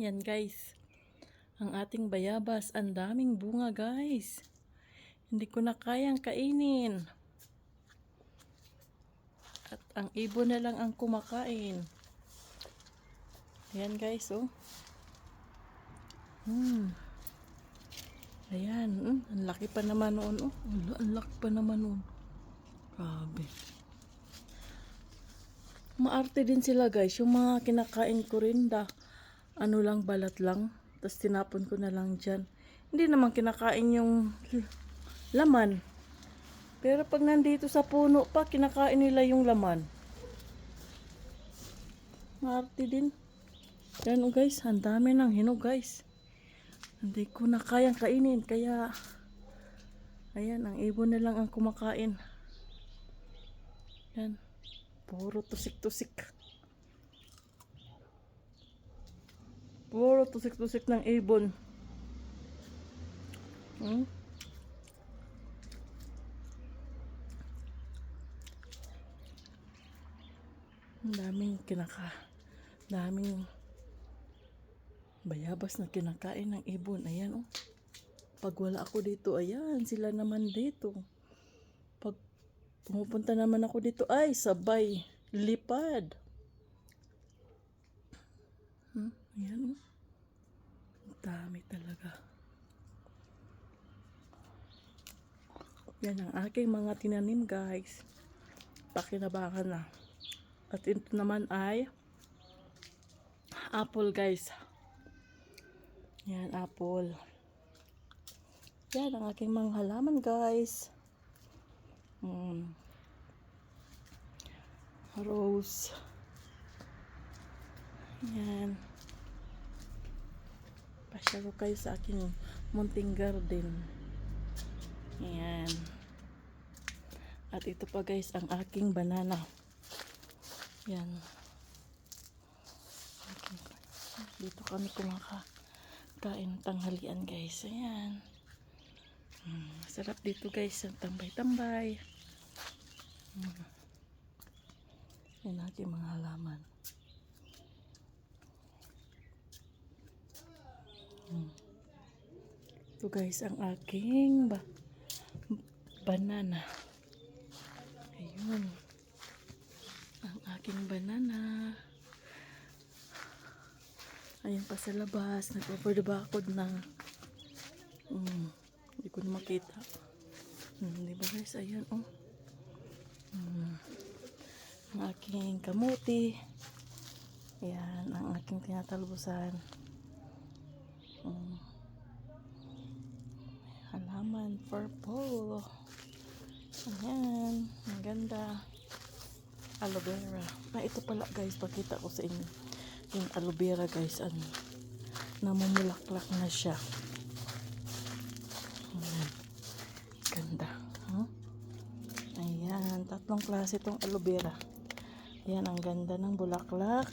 Yan guys. Ang ating bayabas. Ang daming bunga guys. Hindi ko na kayang kainin. At ang ibon na lang ang kumakain. Ayan guys oh. Hmm. Ayan. Hmm. Ang laki pa naman noon oh. Ang- laki pa naman noon. Grabe. Maarte din sila guys. Yung mga kinakain ko rin da. Ano lang balat lang. Tapos tinapon ko na lang dyan. Hindi naman kinakain yung laman. Pero pag nandito sa puno pa, kinakain nila yung laman. Maarte din. Yan oh guys, ang dami ng hinog guys. Hindi ko na kayang kainin. Kaya, ayan, ang ibon na lang ang kumakain. Yan. Puro tusik-tusik. Puro tusik-tusik ng ibon. Hmm? Ang daming kinaka. Daming bayabas na kinakain ng ibon. Ayan oh. Pag wala ako dito, ayan, sila naman dito. Pag pumupunta naman ako dito, ay, sabay, lipad. Hmm, ayan. Ang dami talaga. Yan ang aking mga tinanim guys. Pakinabangan na. At ito naman ay apple guys. Yan, apple. Yan ang aking mga halaman guys. Mm. Rose. Yan. Pasya ko kayo sa aking munting garden. Yan. At ito pa guys ang aking banana. Yan. Dito kami kumakain tanghalian guys. Ayan. Hmm, sarap dito guys. Tambay-tambay. Hmm. Yan aking mga halaman. Ito guys ang aking ba banana. Ayun. Ang aking banana. Ayan pa sa labas. Nagpapardabakod na. Mm, hindi ko na makita. Mm, di ba guys? Ayan oh. Mm, ang aking kamuti. Ayan. Ang aking tinatalbusan. Mm. Halaman. Purple. Ayan. Ang ganda. Aloe vera. Ah, ito pala guys. Pakita ko sa inyo. Yung aloe vera guys. Ano, namumulaklak na siya. Ayan. Ganda. Huh? Ayan. Tatlong klase itong aloe vera. Ayan. Ang ganda ng bulaklak.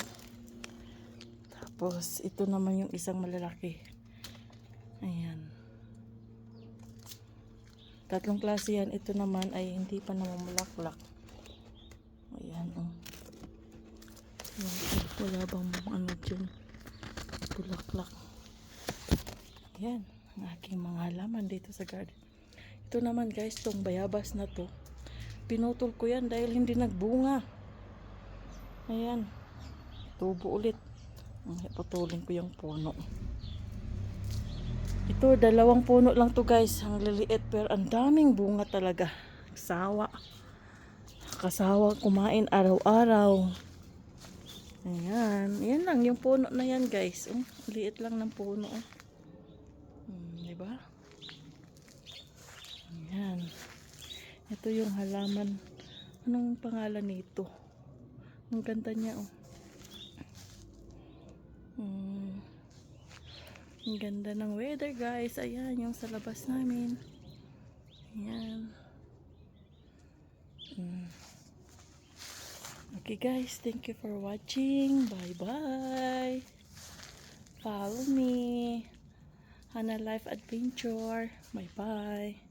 Tapos, ito naman yung isang malalaki. Ayan. Tatlong klase yan. Ito naman ay hindi pa namumulaklak. Ayan, oh. Ayan. Wala bang ano dyan? Bulaklak. Ayan. Ang aking mga halaman dito sa garden. Ito naman guys, tong bayabas na to. Pinutol ko yan dahil hindi nagbunga. Ayan. Tubo ulit. Putulin ko yung puno. Ito, dalawang puno lang to guys. Ang liliit pero ang daming bunga talaga. Sawa. Kasawa kumain araw-araw. Ayan. Yan lang yung puno na yan guys. Oh, liit lang ng puno. Oh. Hmm, di ba? Ayan. Ito yung halaman. Anong pangalan nito? Ang ganda niya oh. Hmm. Ang ganda ng weather guys. Ayan, yung sa labas namin. Ayan. Mm. Okay guys, thank you for watching. Bye-bye. Follow me. Hana Life Adventure. Bye-bye.